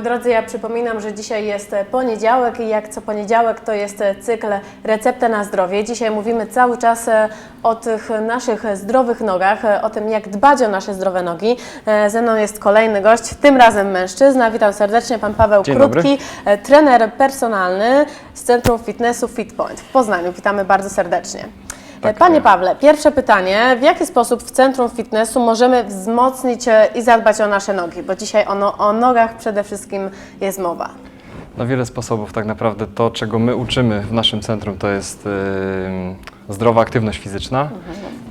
Moi drodzy, ja przypominam, że dzisiaj jest poniedziałek i jak co poniedziałek to jest cykl Recepta na zdrowie. Dzisiaj mówimy cały czas o tych naszych zdrowych nogach, o tym jak dbać o nasze zdrowe nogi. Ze mną jest kolejny gość, tym razem mężczyzna. Witam serdecznie, pan Paweł Dzień Krótki, e, trener personalny z Centrum Fitnessu FitPoint w Poznaniu. Witamy bardzo serdecznie. E, Tak, Panie ja. Pawle, pierwsze pytanie. W jaki sposób w Centrum Fitnessu możemy wzmocnić e, i zadbać o nasze nogi? Bo dzisiaj o, no, o nogach przede wszystkim jest mowa. Na wiele sposobów tak naprawdę to, czego my uczymy w naszym centrum, to jest yy, zdrowa aktywność fizyczna.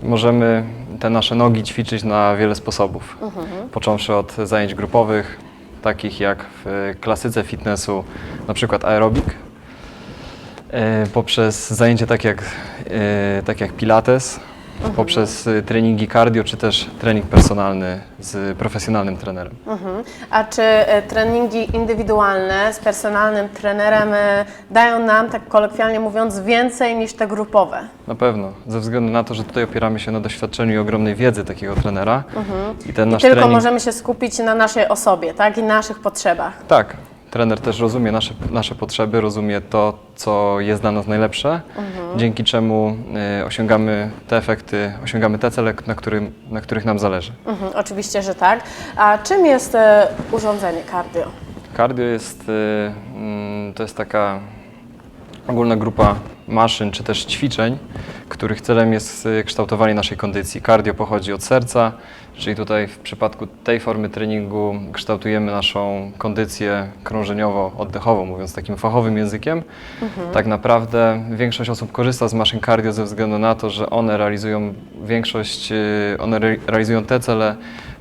Możemy te nasze nogi ćwiczyć na wiele sposobów. Począwszy od zajęć grupowych, takich jak w klasyce fitnessu, na przykład aerobik, poprzez zajęcia tak jak, tak jak pilates, poprzez y, treningi cardio, czy też trening personalny z profesjonalnym trenerem. Mhm. A czy e, treningi indywidualne z personalnym trenerem e, dają nam, tak kolokwialnie mówiąc, więcej niż te grupowe? Na pewno, ze względu na to, że tutaj opieramy się na doświadczeniu i ogromnej wiedzy takiego trenera. I ten nasz Tylko trening. możemy się skupić na naszej osobie, tak? I naszych potrzebach. Tak, trener też rozumie nasze, nasze potrzeby, rozumie to, co jest dla nas najlepsze, dzięki czemu y, osiągamy te efekty, osiągamy te cele, na, którym, na których nam zależy. Mhm, oczywiście, że tak. A czym jest e, urządzenie cardio? Cardio jest, y, mm, to jest taka ogólna grupa maszyn czy też ćwiczeń, których celem jest y, kształtowanie naszej kondycji. Cardio pochodzi od serca, czyli tutaj w przypadku tej formy treningu kształtujemy naszą kondycję krążeniowo-oddechową, mówiąc takim fachowym językiem. Tak naprawdę większość osób korzysta z maszyn cardio ze względu na to, że one realizują większość, y, one re- realizują te cele,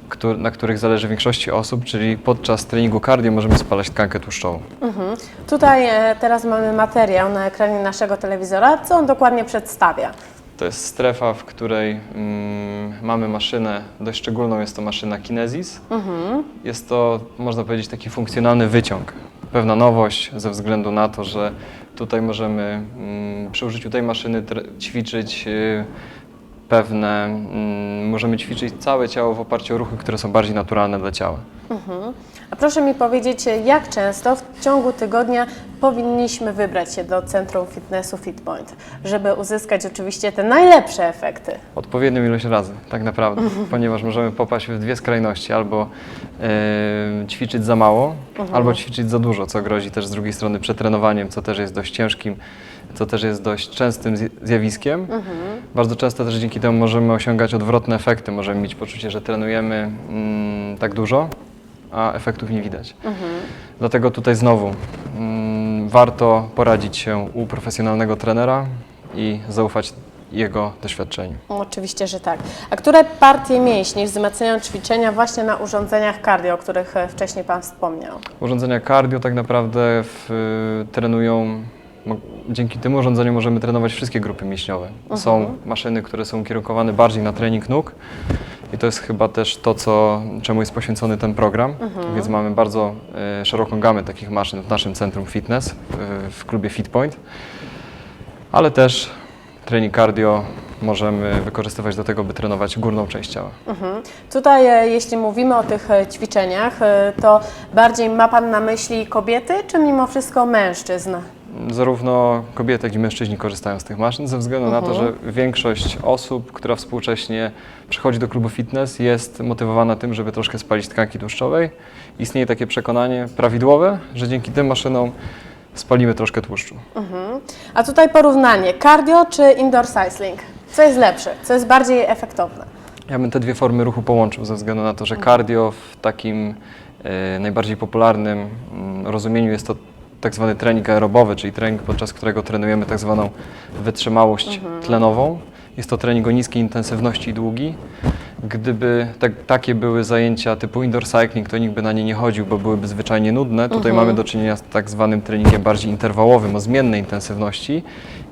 któr- na których zależy większości osób, czyli podczas treningu cardio możemy spalać tkankę tłuszczową. Mhm. Tutaj e, teraz mamy materiał na ekranie naszego telewizora. Co on dokładnie przedstawia? To jest strefa, w której mm, mamy maszynę dość szczególną, jest to maszyna Kinesis. Jest to, można powiedzieć, taki funkcjonalny wyciąg. Pewna nowość ze względu na to, że tutaj możemy mm, przy użyciu tej maszyny tre- ćwiczyć y, pewne, mm, możemy ćwiczyć całe ciało w oparciu o ruchy, które są bardziej naturalne dla ciała. A proszę mi powiedzieć, jak często w ciągu tygodnia powinniśmy wybrać się do Centrum Fitnessu FitPoint, żeby uzyskać oczywiście te najlepsze efekty? Odpowiednią ilość razy, tak naprawdę, ponieważ możemy popaść w dwie skrajności, albo e, ćwiczyć za mało, albo ćwiczyć za dużo, co grozi też z drugiej strony przetrenowaniem, co też jest dość ciężkim, co też jest dość częstym zj- zjawiskiem. Bardzo często też dzięki temu możemy osiągać odwrotne efekty, możemy mieć poczucie, że trenujemy mm, tak dużo, a efektów nie widać. Dlatego tutaj znowu mm, warto poradzić się u profesjonalnego trenera i zaufać jego doświadczeniu. Oczywiście, że tak. A które partie mięśni wzmacniają ćwiczenia właśnie na urządzeniach cardio, o których e, wcześniej Pan wspomniał? Urządzenia cardio tak naprawdę w, trenują, mo- dzięki tym urządzeniom możemy trenować wszystkie grupy mięśniowe. Są maszyny, które są ukierunkowane bardziej na trening nóg i to jest chyba też to, co, czemu jest poświęcony ten program, więc mamy bardzo e, szeroką gamę takich maszyn w naszym centrum fitness, w, w klubie FitPoint, ale też trening cardio możemy wykorzystywać do tego, by trenować górną część ciała. Mhm. Tutaj, e, jeśli mówimy o tych e, ćwiczeniach, e, to bardziej ma Pan na myśli kobiety, czy mimo wszystko mężczyzn? Zarówno kobiety, jak i mężczyźni korzystają z tych maszyn ze względu na to, że większość osób, która współcześnie przychodzi do klubu fitness, jest motywowana tym, żeby troszkę spalić tkanki tłuszczowej. Istnieje takie przekonanie prawidłowe, że dzięki tym maszynom spalimy troszkę tłuszczu. Mhm. A tutaj porównanie, cardio czy indoor cycling? Co jest lepsze? Co jest bardziej efektowne? Ja bym te dwie formy ruchu połączył ze względu na to, że cardio w takim e, najbardziej popularnym mm, rozumieniu jest to tak zwany trening aerobowy, czyli trening, podczas którego trenujemy tak zwaną wytrzymałość tlenową. Jest to trening o niskiej intensywności i długi. Gdyby tak, takie były zajęcia typu indoor cycling, to nikt by na nie nie chodził, bo byłyby zwyczajnie nudne. Tutaj mamy do czynienia z tak zwanym treningiem bardziej interwałowym, o zmiennej intensywności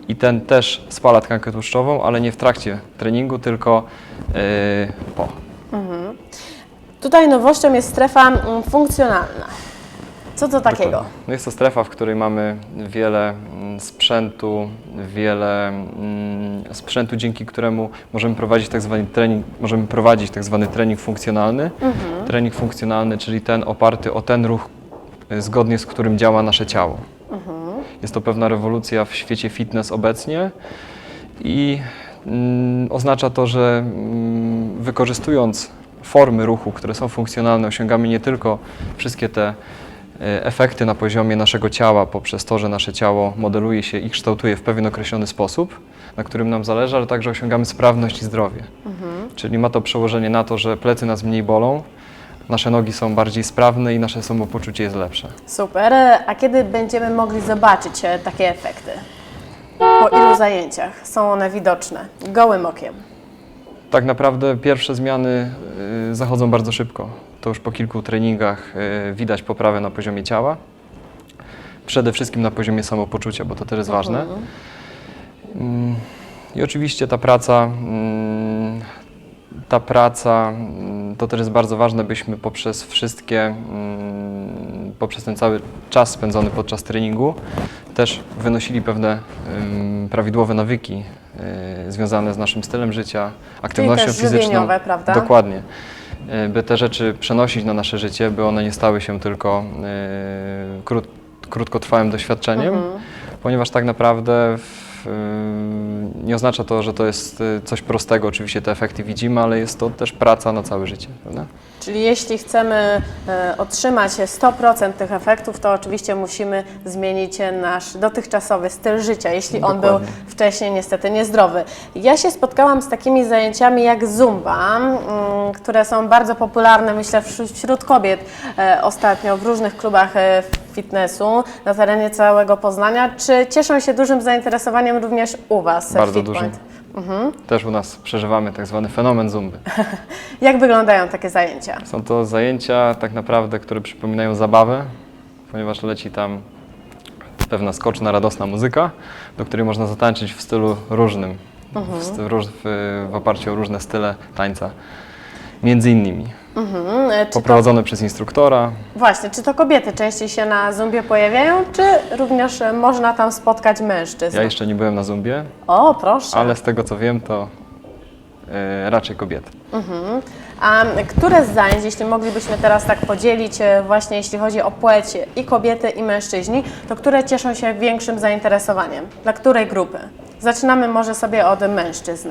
i ten też spala tkankę tłuszczową, ale nie w trakcie treningu, tylko yy, po. Tutaj nowością jest strefa mm, funkcjonalna. Co to takiego? No jest to strefa, w której mamy wiele mm, sprzętu, wiele mm, sprzętu, dzięki któremu możemy prowadzić tak zwany trening, możemy prowadzić tak zwany trening funkcjonalny. Trening funkcjonalny, czyli ten oparty o ten ruch, y, zgodnie z którym działa nasze ciało. Jest to pewna rewolucja w świecie fitness obecnie i mm, oznacza to, że mm, wykorzystując formy ruchu, które są funkcjonalne, osiągamy nie tylko wszystkie te efekty na poziomie naszego ciała poprzez to, że nasze ciało modeluje się i kształtuje w pewien określony sposób, na którym nam zależy, ale także osiągamy sprawność i zdrowie. Czyli ma to przełożenie na to, że plecy nas mniej bolą, nasze nogi są bardziej sprawne i nasze samopoczucie jest lepsze. Super. A kiedy będziemy mogli zobaczyć e, takie efekty? Po ilu zajęciach są one widoczne? Gołym okiem. Tak naprawdę pierwsze zmiany y, zachodzą bardzo szybko. To już po kilku treningach y, widać poprawę na poziomie ciała. Przede wszystkim na poziomie samopoczucia, bo to też jest ważne. Mm, I oczywiście ta praca, mm, ta praca mm, to też jest bardzo ważne, byśmy poprzez wszystkie, poprzez ten cały czas spędzony podczas treningu też wynosili pewne prawidłowe nawyki związane z naszym stylem życia, aktywnością też fizyczną. żywieniowe, prawda? Dokładnie. Y, By te rzeczy przenosić na nasze życie, by one nie stały się tylko y, krót, krótkotrwałym doświadczeniem, Mhm. ponieważ tak naprawdę w, nie oznacza to, że to jest y, coś prostego. Oczywiście te efekty widzimy, ale jest to też praca na całe życie. Prawda? Czyli jeśli chcemy e, otrzymać 100% tych efektów, to oczywiście musimy zmienić nasz dotychczasowy styl życia, jeśli on był wcześniej niestety niezdrowy. Ja się spotkałam z takimi zajęciami jak Zumba, mm, które są bardzo popularne myślę wśród, wśród kobiet e, ostatnio w różnych klubach e, fitnessu na terenie całego Poznania. Czy cieszą się dużym zainteresowaniem również u Was? Bardzo dużym. Też u nas przeżywamy tak zwany fenomen zumby. Jak wyglądają takie zajęcia? Są to zajęcia tak naprawdę, które przypominają zabawę, ponieważ leci tam pewna skoczna, radosna muzyka, do której można zatańczyć w stylu różnym, w, sty- róż- w, w oparciu o różne style tańca. Między innymi Mhm. e, Czy to poprowadzone przez instruktora. Właśnie, czy to kobiety częściej się na Zumbie pojawiają, czy również e, można tam spotkać mężczyzn? Ja jeszcze nie byłem na zumbie, O, proszę. ale z tego co wiem, to e, raczej kobiety. A które z zajęć, jeśli moglibyśmy teraz tak podzielić, e, właśnie jeśli chodzi o płeć i kobiety, i mężczyźni, to które cieszą się większym zainteresowaniem? Dla której grupy? Zaczynamy może sobie od mężczyzn.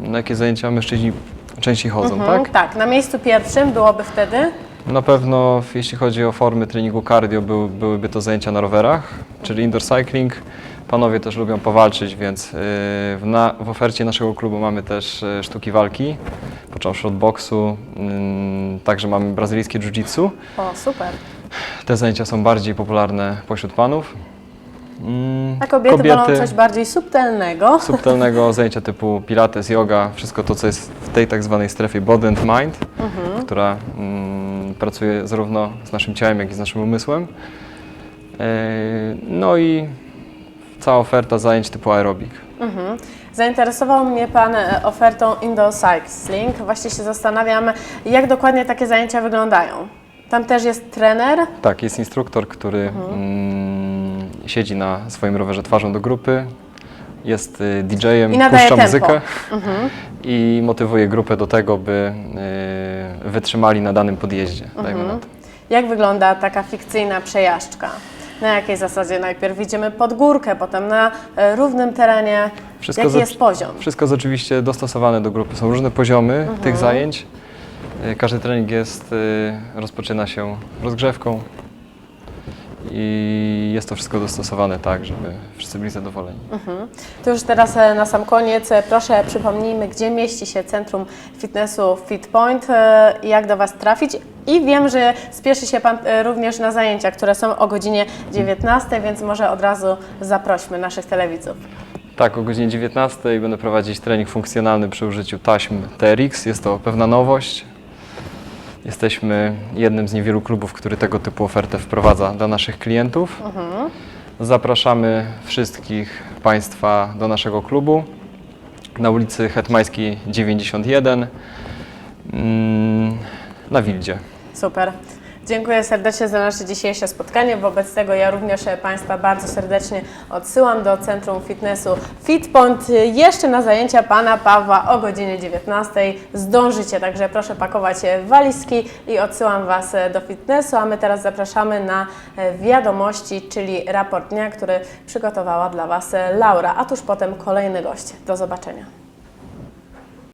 Na jakie zajęcia mężczyźni częściej chodzą, Mhm, tak? tak, na miejscu pierwszym byłoby wtedy Na pewno jeśli chodzi o formy treningu cardio, był, byłyby to zajęcia na rowerach, czyli indoor cycling. Panowie też lubią powalczyć, więc yy, w, na, w ofercie naszego klubu mamy też yy, sztuki walki, począwszy od boksu, yy, także mamy brazylijskie jiu-jitsu. O, super. Te zajęcia są bardziej popularne pośród panów. Mm, A kobiety, wolą coś bardziej subtelnego. subtelnego zajęcia typu pilates, yoga, wszystko to, co jest w tej tak zwanej strefie body and mind, która mm, pracuje zarówno z naszym ciałem, jak i z naszym umysłem. E, No i cała oferta zajęć typu aerobik. Mhm. Zainteresował mnie Pan e, ofertą Indo Cycling. Właśnie się zastanawiam, jak dokładnie takie zajęcia wyglądają. Tam też jest trener. Tak, jest instruktor, który mm, siedzi na swoim rowerze twarzą do grupy, jest y, DJ-em, I nadaje puszcza tempo. muzykę i motywuje grupę do tego, by y, wytrzymali na danym podjeździe. Dajmy Mhm. na to. Jak wygląda taka fikcyjna przejażdżka? Na jakiej zasadzie najpierw idziemy pod górkę, potem na e, równym terenie? Jaki jest poziom? Wszystko jest oczywiście dostosowane do grupy. Są różne poziomy Mhm. tych zajęć. Y, Każdy trening jest, y, rozpoczyna się rozgrzewką i jest to wszystko dostosowane tak, żeby wszyscy byli zadowoleni. To już teraz e, na sam koniec e, proszę przypomnijmy, gdzie mieści się Centrum Fitnessu FitPoint e, i jak do Was trafić. I wiem, że spieszy się Pan również na zajęcia, które są o godzinie 19, więc może od razu zaprośmy naszych telewidzów. Tak, o godzinie 19 będę prowadzić trening funkcjonalny przy użyciu taśm TRX. Jest to pewna nowość. Jesteśmy jednym z niewielu klubów, który tego typu ofertę wprowadza dla naszych klientów. Zapraszamy wszystkich Państwa do naszego klubu na ulicy Hetmańskiej 91 mm, na Wildzie. Super. Dziękuję serdecznie za nasze dzisiejsze spotkanie. Wobec tego ja również e, Państwa bardzo serdecznie odsyłam do Centrum Fitnessu FitPoint e, jeszcze na zajęcia Pana Pawła o godzinie 19. Zdążycie, także proszę pakować e, walizki i odsyłam Was do fitnessu, a my teraz zapraszamy na wiadomości, czyli raport dnia, który przygotowała dla Was Laura, a tuż potem kolejny gość. Do zobaczenia.